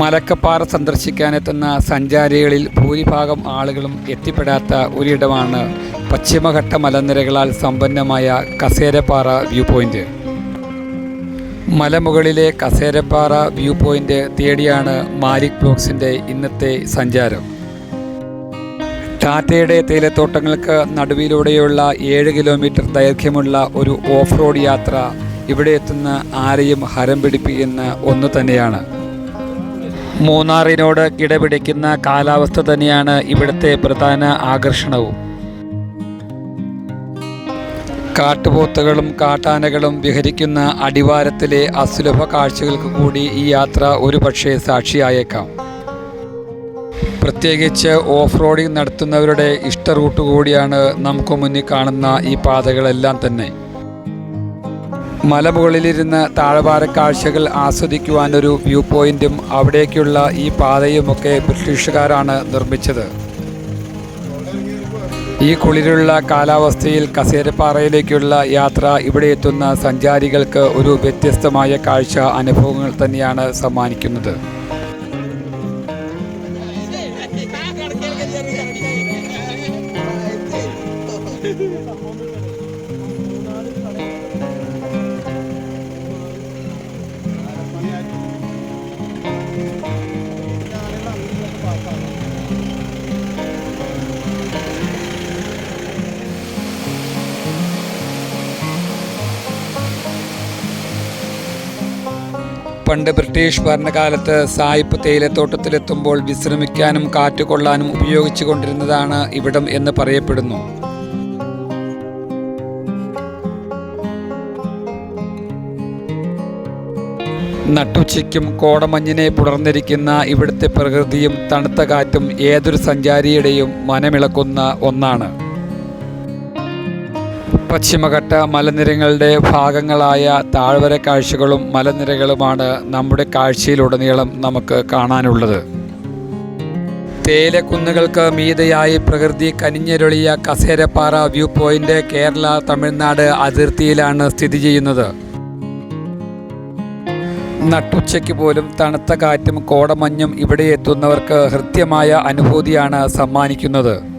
മലക്കപ്പാറ സന്ദർശിക്കാനെത്തുന്ന സഞ്ചാരികളിൽ ഭൂരിഭാഗം ആളുകളും എത്തിപ്പെടാത്ത ഒരിടമാണ് പശ്ചിമഘട്ട മലനിരകളാൽ സമ്പന്നമായ കസേരപ്പാറ വ്യൂ പോയിന്റ്. മലമുകളിലെ കസേരപ്പാറ വ്യൂ പോയിന്റ് തേടിയാണ് മാലിക് ബ്ലോക്സിന്റെ ഇന്നത്തെ സഞ്ചാരം. ടാറ്റയുടെ തേയിലത്തോട്ടങ്ങൾക്ക് നടുവിലൂടെയുള്ള ഏഴ് കിലോമീറ്റർ ദൈർഘ്യമുള്ള ഒരു ഓഫ് റോഡ് യാത്ര ഇവിടെ എത്തുന്ന ആരെയും ഹരം പിടിപ്പിക്കുന്ന ഒന്ന് തന്നെയാണ്. മൂന്നാറിനോട് കിടപിടിക്കുന്ന കാലാവസ്ഥ തന്നെയാണ് ഇവിടുത്തെ പ്രധാന ആകർഷണവും. കാട്ടുപോത്തുകളും കാട്ടാനകളും വിഹരിക്കുന്ന അടിവാരത്തിലെ അസുലഭ കാഴ്ചകൾക്ക് കൂടി ഈ യാത്ര ഒരുപക്ഷെ സാക്ഷിയായേക്കാം. പ്രത്യേകിച്ച് ഓഫ് റോഡിംഗ് നടത്തുന്നവരുടെ ഇഷ്ട റൂട്ട് കൂടിയാണ് നമുക്ക് മുന്നിൽ കാണുന്ന ഈ പാതകളെല്ലാം തന്നെ. മലമുകളിലിരുന്ന് താഴ്വാര കാഴ്ചകൾ ആസ്വദിക്കുവാനൊരു വ്യൂ പോയിന്റും അവിടേക്കുള്ള ഈ പാതയുമൊക്കെ ബ്രിട്ടീഷുകാരാണ് നിർമ്മിച്ചത്. ഈ കുളിരുള്ള കാലാവസ്ഥയിൽ കസേരപ്പാറയിലേക്കുള്ള യാത്ര ഇവിടെ എത്തുന്ന സഞ്ചാരികൾക്ക് ഒരു വ്യത്യസ്തമായ കാഴ്ച അനുഭവങ്ങൾ തന്നെയാണ് സമ്മാനിക്കുന്നത്. പണ്ട് ബ്രിട്ടീഷ് ഭരണകാലത്ത് സായിപ്പ് തേയിലത്തോട്ടത്തിലെത്തുമ്പോൾ വിശ്രമിക്കാനും കാറ്റ് കൊള്ളാനും ഉപയോഗിച്ചു കൊണ്ടിരുന്നതാണ് ഇവിടം എന്ന് പറയപ്പെടുന്നു. നട്ടുച്ചയ്ക്കും കോടമഞ്ഞിനെ പുണർന്നിരിക്കുന്ന ഇവിടുത്തെ പ്രകൃതിയും തണുത്ത കാറ്റും ഏതൊരു സഞ്ചാരിയുടെയും മനമിളക്കുന്ന ഒന്നാണ്. പശ്ചിമഘട്ട മലനിരകളുടെ ഭാഗങ്ങളായ താഴ്വര കാഴ്ചകളും മലനിരകളുമാണ് നമ്മുടെ കാഴ്ചയിലുടനീളം നമുക്ക് കാണാനുള്ളത്. തേയിലക്കുന്നുകൾക്ക് മീതയായി പ്രകൃതി കനിഞ്ഞരുളിയ കസേരപ്പാറ വ്യൂ പോയിന്റ് കേരള തമിഴ്നാട് അതിർത്തിയിലാണ് സ്ഥിതി ചെയ്യുന്നത്. നട്ടുച്ചയ്ക്ക് പോലും തണുത്ത കാറ്റും കോടമഞ്ഞും ഇവിടെ എത്തുന്നവർക്ക് ഹൃദ്യമായ അനുഭൂതിയാണ് സമ്മാനിക്കുന്നത്.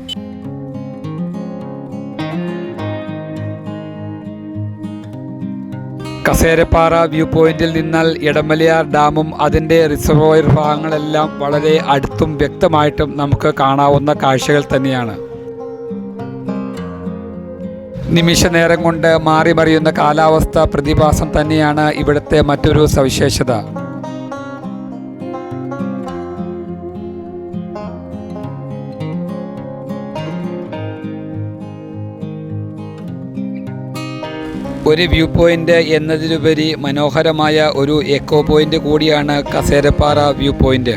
കസേരപ്പാറ വ്യൂ പോയിന്റിൽ നിന്നാൽ ഇടമലയാർ ഡാമും അതിന്റെ റിസർവോയർ ഭാഗങ്ങളെല്ലാം വളരെ അടുത്തും വ്യക്തമായിട്ടും നമുക്ക് കാണാവുന്ന കാഴ്ചകൾ തന്നെയാണ്. നിമിഷ നേരം കൊണ്ട് മാറി മറിയുന്ന കാലാവസ്ഥ പ്രതിഭാസം തന്നെയാണ് ഇവിടുത്തെ മറ്റൊരു സവിശേഷത. ഒരു വ്യൂ പോയിന്റ് എന്നതിലുപരി മനോഹരമായ ഒരു എക്കോ പോയിന്റ് കൂടിയാണ് കസേരപ്പാറ വ്യൂ പോയിന്റ്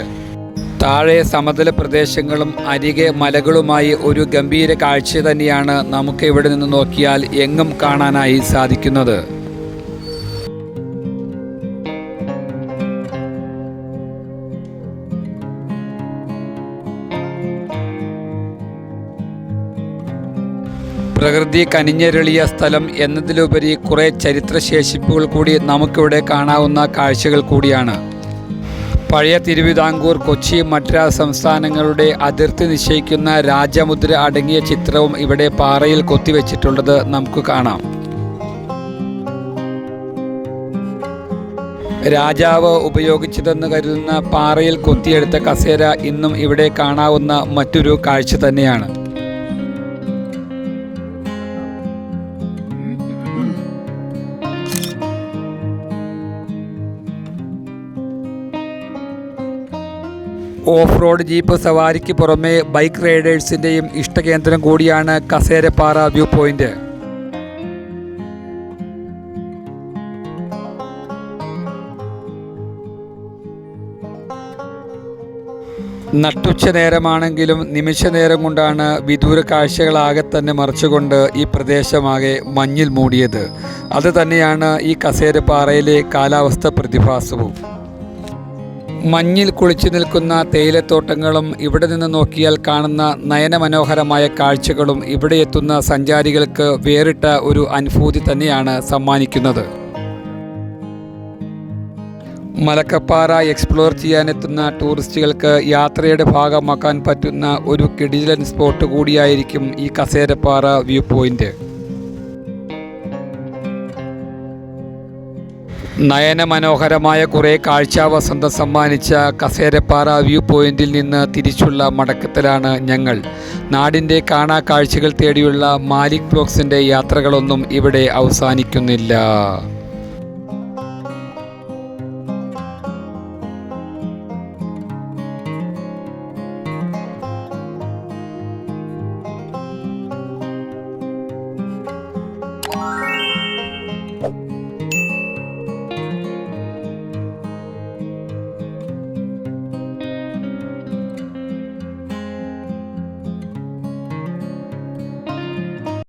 താഴെ സമതല പ്രദേശങ്ങളും അരികെ മലകളുമായി ഒരു ഗംഭീര കാഴ്ച തന്നെയാണ് നമുക്ക് ഇവിടെ നിന്ന് നോക്കിയാൽ എങ്ങും കാണാനായി സാധിക്കുന്നത്. പ്രകൃതി കനിഞ്ഞരളിയ സ്ഥലം എന്നതിലുപരി കുറേ ചരിത്രശേഷിപ്പുകൾ കൂടി നമുക്കിവിടെ കാണാവുന്ന കാഴ്ചകൾ കൂടിയാണ്. പഴയ തിരുവിതാംകൂർ കൊച്ചി മദ്രാസ് സംസ്ഥാനങ്ങളുടെ അതിർത്തി നിശ്ചയിക്കുന്ന രാജമുദ്ര അടങ്ങിയ ചിത്രവും ഇവിടെ പാറയിൽ കൊത്തിവെച്ചിട്ടുള്ളത് നമുക്ക് കാണാം. രാജാവ് ഉപയോഗിച്ചതെന്ന് കരുതുന്ന പാറയിൽ കൊത്തിയെടുത്ത കസേര ഇന്നും ഇവിടെ കാണാവുന്ന മറ്റൊരു കാഴ്ച തന്നെയാണ്. ഓഫ് റോഡ് ജീപ്പ് സവാരിക്ക് പുറമെ ബൈക്ക് റൈഡേഴ്സിന്റെയും ഇഷ്ടകേന്ദ്രം കൂടിയാണ് കസേരപ്പാറ വ്യൂ പോയിന്റ്. നട്ടുച്ച നേരമാണെങ്കിലും നിമിഷ നേരം കൊണ്ടാണ് വിദൂര കാഴ്ചകളാകെ തന്നെ മറിച്ചുകൊണ്ട് ഈ പ്രദേശമാകെ മഞ്ഞിൽ മൂടിയത്. അത് തന്നെയാണ് ഈ കസേരപ്പാറയിലെ കാലാവസ്ഥ പ്രതിഭാസവും. മഞ്ഞിൽ കുളിച്ചു നിൽക്കുന്ന തേയിലത്തോട്ടങ്ങളും ഇവിടെ നിന്ന് നോക്കിയാൽ കാണുന്ന നയനമനോഹരമായ കാഴ്ചകളും ഇവിടെ എത്തുന്ന സഞ്ചാരികൾക്ക് വേറിട്ട ഒരു അനുഭൂതി തന്നെയാണ് സമ്മാനിക്കുന്നത്. മലക്കപ്പാറ എക്സ്പ്ലോർ ചെയ്യാനെത്തുന്ന ടൂറിസ്റ്റുകൾക്ക് യാത്രയുടെ ഭാഗമാക്കാൻ പറ്റുന്ന ഒരു കിടിലൻ സ്പോട്ട് കൂടിയായിരിക്കും ഈ കസേരപ്പാറ വ്യൂ പോയിന്റ്. നയനമനോഹരമായ കുറേ കാഴ്ചാവസന്ത സമ്മാനിച്ച കസേരപ്പാറ വ്യൂ പോയിന്റിൽ നിന്ന് തിരിച്ചുള്ള മടക്കത്തിലാണ് ഞങ്ങൾ. നാടിന്റെ കാണാ കാഴ്ചകൾ തേടിയുള്ള മാലിക് ബ്ലോക്സിന്റെ യാത്രകളൊന്നും ഇവിടെ അവസാനിക്കുന്നില്ല.